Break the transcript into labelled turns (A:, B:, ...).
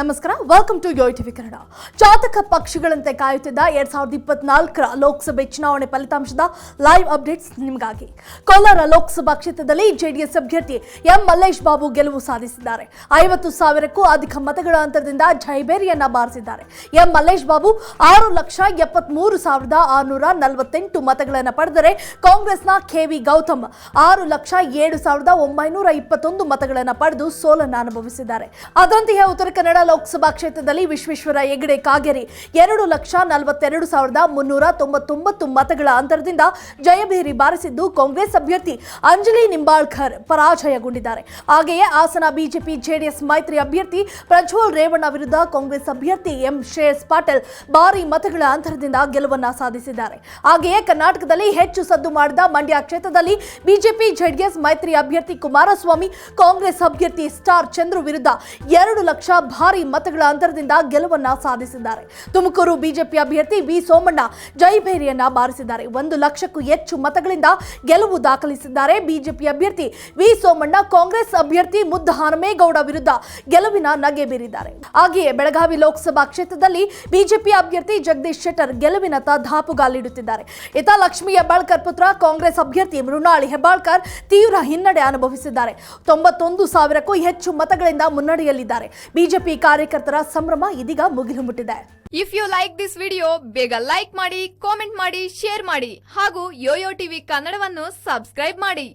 A: ನಮಸ್ಕಾರ welcome to Yoyo TV Kannada ಚಾತಕ ಪಕ್ಷಿಗಳಂತೆ ಕಾಯುತ್ತಿದ್ದ ಎರಡ್ ಸಾವಿರದ ಇಪ್ಪತ್ನಾಲ್ಕರ ಲೋಕಸಭೆ ಚುನಾವಣೆ ಫಲಿತಾಂಶದ ಲೈವ್ ಅಪ್ಡೇಟ್ಸ್ ನಿಮಗಾಗಿ. ಕೋಲಾರ ಲೋಕಸಭಾ ಕ್ಷೇತ್ರದಲ್ಲಿ ಜೆಡಿಎಸ್ ಅಭ್ಯರ್ಥಿ ಎಂ ಮಲ್ಲೇಶ್ ಬಾಬು ಗೆಲುವು ಸಾಧಿಸಿದ್ದಾರೆ. ಐವತ್ತು ಸಾವಿರಕ್ಕೂ ಅಧಿಕ ಮತಗಳ ಅಂತರದಿಂದ ಜೈಬೇರಿಯನ್ನ ಬಾರಿಸಿದ್ದಾರೆ. ಎಂ ಮಲ್ಲೇಶ್ ಬಾಬು ಆರು ಲಕ್ಷ ಎಪ್ಪತ್ಮೂರು ಸಾವಿರದ ಆರುನೂರ ನಲವತ್ತೆಂಟು ಮತಗಳನ್ನು ಪಡೆದರೆ ಕಾಂಗ್ರೆಸ್ನ ಕೆವಿ ಗೌತಮ್ ಆರು ಲಕ್ಷ ಏಳು ಸಾವಿರದ ಒಂಬೈನೂರ ಇಪ್ಪತ್ತೊಂದು ಮತಗಳನ್ನು ಪಡೆದು ಸೋಲನ್ನು ಅನುಭವಿಸಿದ್ದಾರೆ. ಅದರಂತೆಯೇ ಉತ್ತರ ಕನ್ನಡ ಲೋಕಸಭಾ ಕ್ಷೇತ್ರದಲ್ಲಿ ವಿಶ್ವೇಶ್ವರ ಹೆಗಡೆ ಕಾಗೇರಿ ಎರಡು ಲಕ್ಷ ನಲವತ್ತೆರಡು ಸಾವಿರದ ಮುನ್ನೂರ ತೊಂಬತ್ತೊಂಬತ್ತು ಮತಗಳ ಅಂತರದಿಂದ ಜಯಭೇರಿ ಬಾರಿಸಿದ್ದು ಕಾಂಗ್ರೆಸ್ ಅಭ್ಯರ್ಥಿ ಅಂಜಲಿ ನಿಂಬಾಳ್ಕರ್ ಪರಾಜಯಗೊಂಡಿದ್ದಾರೆ. ಹಾಗೆಯೇ ಹಾಸನ ಬಿಜೆಪಿ ಜೆಡಿಎಸ್ ಮೈತ್ರಿ ಅಭ್ಯರ್ಥಿ ಪ್ರಜ್ವಲ್ ರೇವಣ್ಣ ವಿರುದ್ಧ ಕಾಂಗ್ರೆಸ್ ಅಭ್ಯರ್ಥಿ ಎಂ ಶ್ರೇಯಸ್ ಪಾಟೀಲ್ ಭಾರಿ ಮತಗಳ ಅಂತರದಿಂದ ಗೆಲುವನ್ನ ಸಾಧಿಸಿದ್ದಾರೆ. ಹಾಗೆಯೇ ಕರ್ನಾಟಕದಲ್ಲಿ ಹೆಚ್ಚು ಸದ್ದು ಮಾಡಿದ ಮಂಡ್ಯ ಕ್ಷೇತ್ರದಲ್ಲಿ ಬಿಜೆಪಿ ಜೆಡಿಎಸ್ ಮೈತ್ರಿ ಅಭ್ಯರ್ಥಿ ಕುಮಾರಸ್ವಾಮಿ, ಕಾಂಗ್ರೆಸ್ ಅಭ್ಯರ್ಥಿ ಸ್ಟಾರ್ ಚಂದ್ರು ವಿರುದ್ಧ ಎರಡು ಲಕ್ಷ ಭಾರಿ ಮತಗಳ ಅಂತರದಿಂದ ಗೆಲುವನ್ನ ಸಾಧಿಸಿದ್ದಾರೆ. ತುಮಕೂರು ಬಿಜೆಪಿ ಅಭ್ಯರ್ಥಿ ವಿ ಸೋಮಣ್ಣ ಜೈಭೇರಿಯನ್ನ ಬಾರಿಸಿದ್ದಾರೆ. ಒಂದು ಲಕ್ಷಕ್ಕೂ ಹೆಚ್ಚು ಮತಗಳಿಂದ ಗೆಲುವು ದಾಖಲಿಸಿದ್ದಾರೆ ಬಿಜೆಪಿ ಅಭ್ಯರ್ಥಿ ವಿ ಸೋಮಣ್ಣ. ಕಾಂಗ್ರೆಸ್ ಅಭ್ಯರ್ಥಿ ಮುದ್ದ ಹನುಮೇಗೌಡ ವಿರುದ್ಧ ಗೆಲುವಿನ ನಗೆ ಬೀರಿದ್ದಾರೆ. ಹಾಗೆಯೇ ಬೆಳಗಾವಿ ಲೋಕಸಭಾ ಕ್ಷೇತ್ರದಲ್ಲಿ ಬಿಜೆಪಿ ಅಭ್ಯರ್ಥಿ ಜಗದೀಶ್ ಶೆಟ್ಟರ್ ಗೆಲುವಿನತ್ತ ಧಾಪುಗಾಲಿಡುತ್ತಿದ್ದಾರೆ. ಇತ ಲಕ್ಷ್ಮೀ ಹೆಬ್ಬಾಳ್ಕರ್ ಪುತ್ರ ಕಾಂಗ್ರೆಸ್ ಅಭ್ಯರ್ಥಿ ಮೃಣಾಳಿ ಹೆಬ್ಬಾಳ್ಕರ್ ತೀವ್ರ ಹಿನ್ನಡೆ ಅನುಭವಿಸಿದ್ದಾರೆ. ತೊಂಬತ್ತೊಂದು ಸಾವಿರಕ್ಕೂ ಹೆಚ್ಚು ಮತಗಳಿಂದ ಮುನ್ನಡೆಯಲ್ಲಿದ್ದಾರೆ. ಬಿಜೆಪಿ ಕಾರ್ಯಕರ್ತರ ಸಂಭ್ರಮ ಇದೀಗ ಮುಗಿಲು ಮುಟ್ಟಿದೆ
B: if you like this video ಬೇಗ ಲೈಕ್ ಮಾಡಿ ಕಾಮೆಂಟ್ ಮಾಡಿ ಶೇರ್ ಮಾಡಿ ಹಾಗೂ ಯೋಯೋ ಟಿವಿ ಕನ್ನಡವನ್ನು ಸಬ್ಸ್ಕ್ರೈಬ್ ಮಾಡಿ.